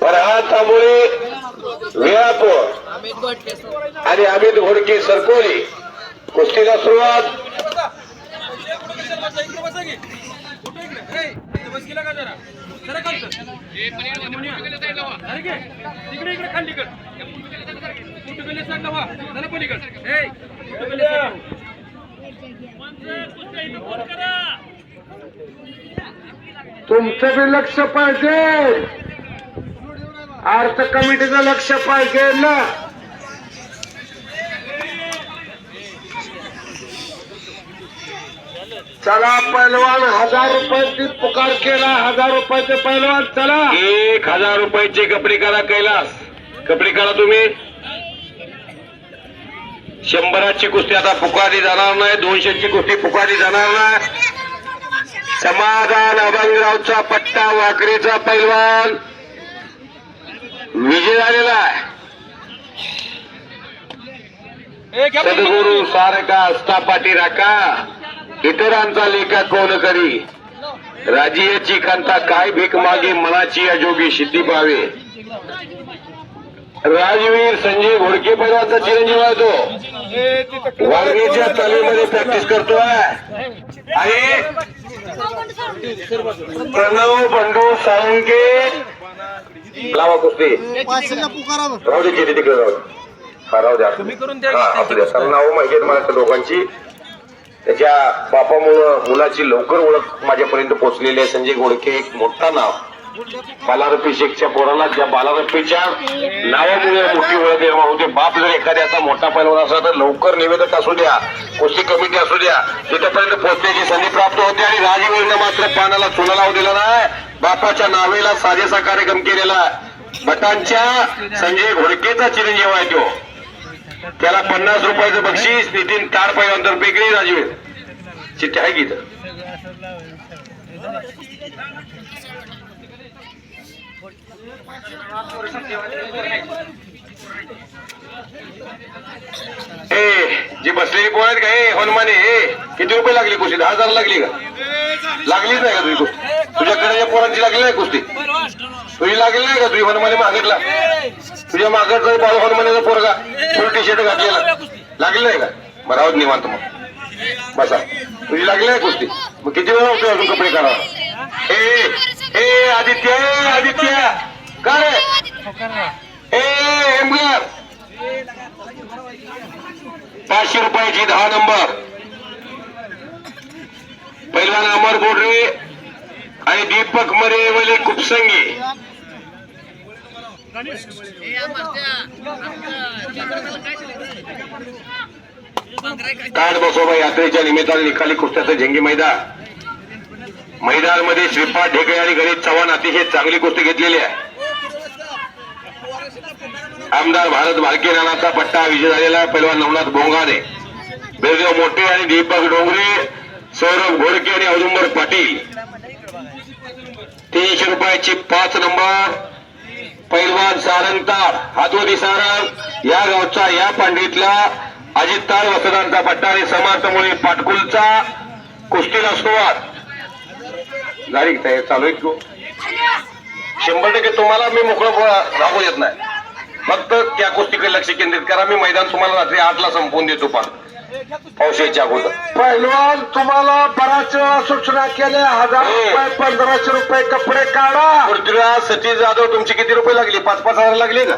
पण हा तांबोळे वेळापूर आणि अमित घोडके सरकोली कुस्तीला सुरुवात. तिकडे इकडे खाली तुमचं बी लक्ष पाहिजे. अर्थ कमिटीचं लक्ष पाहिजे ना. चला पैलवान हजार रुपयाची पुकार केला. हजार रुपयाचे पैलवान चला. एक हजार रुपयाचे कपडे करा कैलास. कपडे करा तुम्ही. शंभराची कुस्ती आता पुकारली जाणार नाही दोनशेची कुस्ती पुकारली जाणार नाही. समाधान अभंगरावचा पट्टा वाकरीचा पैलवान विजय झालेला आहे. सद्गुरु सारका असता पाठी राखा. इतरांचा लेखा कोण करी? राजीयाची कांता काय भीक मागे मनाची अजोगी सिद्धी पावे? राजवीर संजय घोडके पैलवानचा चिरंजीव आहे तो. तालीमध्ये प्रॅक्टिस करतोय. आणि प्रणव बंडू साळुंके. लावा कुस्ती. राहू दे चिठी तिकडे राहू. हा राहू द्या. तुम्ही करून द्या. हा, असू द्या. नावं माहिती आहेत मला दोघांची त्याच्या बापामुळं मुलाची लवकर ओळख माझ्यापर्यंत पोहोचलेली आहे. संजय घोडके एक मोठा नाव. बालारपी शेखच्या पोराला त्या बालारपीच्या नावामुळे मोठी ओळख निर्माण होते. बाप जर एखाद्याचा मोठा पैलवान असला तर लवकर निवेदक असू द्या कुस्ती कमिटी असू द्या तिथपर्यंत पोहोचण्याची संधी प्राप्त होते आणि राजवीरनं मात्र पानाला चुना लावू दिला नाही. बापाच्या नावेला साजेसा कार्यक्रम केलेला भटांच्या संजय घोडकेचा चिरंजीव आहे तो. त्याला पन्नास रुपयाचं बक्षीस नितीन तार पैलवान बेकरी राजवीर. चिठ्ठी आहे की इथं? जी बसलेली कोण आहेत का? ए हनुमाने ए किती रुपये लागली कुस्ती? दहा हजार लागली का? लागलीच नाही का तुझी कुस्ती? तुझ्याकडे या पोरांची लागली नाही कुस्ती? तुझी लागली नाही का तुझी हनुमाने मागटला तुझ्या मागटचा बाळू हनुमानेचा पोरगा फुल टी शर्ट घातलेला. लागली नाही का? बरं आहोत निवांत मग. बसा. तुझी लागली नाही कुस्ती? मग किती वेळा होतो अजून कपडे करावा ए ए आदित्य ए आदित्य. का रे? ए एम्बुलर पाचशे रुपयाची दहा नंबर. पहिला अमर बोडरे आणि दीपक मरे वले कुपसंगी. ताड बसोबा यात्रेच्या निमित्ताने निकाली कुस्त्याचं झेंगी मैदान. मैदानमध्ये श्रीपाद ढेकळे आणि गणेश चव्हाण अतिशय चांगली गोष्ट घेतलेली आहे. आमदार भारत भालके नानाचा पट्टा विजय झालेला आहे. पैलवान नवनाथ बोंगाने. बेळगाव मोठे आणि दीपक डोंगरे सौरभ घोडके आणि औदुंबर पाटील. तीनशे रुपयाची पाच नंबर. पैलवान सारंगता हातवदी सारंग या गावचा या पांडीतला अजित ताळ वसदांचा पट्टा आणि समर्थ मुळे पाटकुलचा कुस्तीला सुरुवात. गाडी तयार चालू आहे? शंभर टक्के तुम्हाला मी मोकळं राहू येत नाही. फक्त त्या कुस्तीकडे लक्ष केंद्रित करा. मी मैदान तुम्हाला रात्री आठला संपवून देतो पण. पावसाच्या अगोदर. पैलवान तुम्हाला बराच वेळा सूचना केल्या. हजार रुपये पंधराशे रुपये कपडे काढा. पृथ्वीराज सतीश जाधव तुमची किती रुपये लागली? पाच पाच हजार लागले का?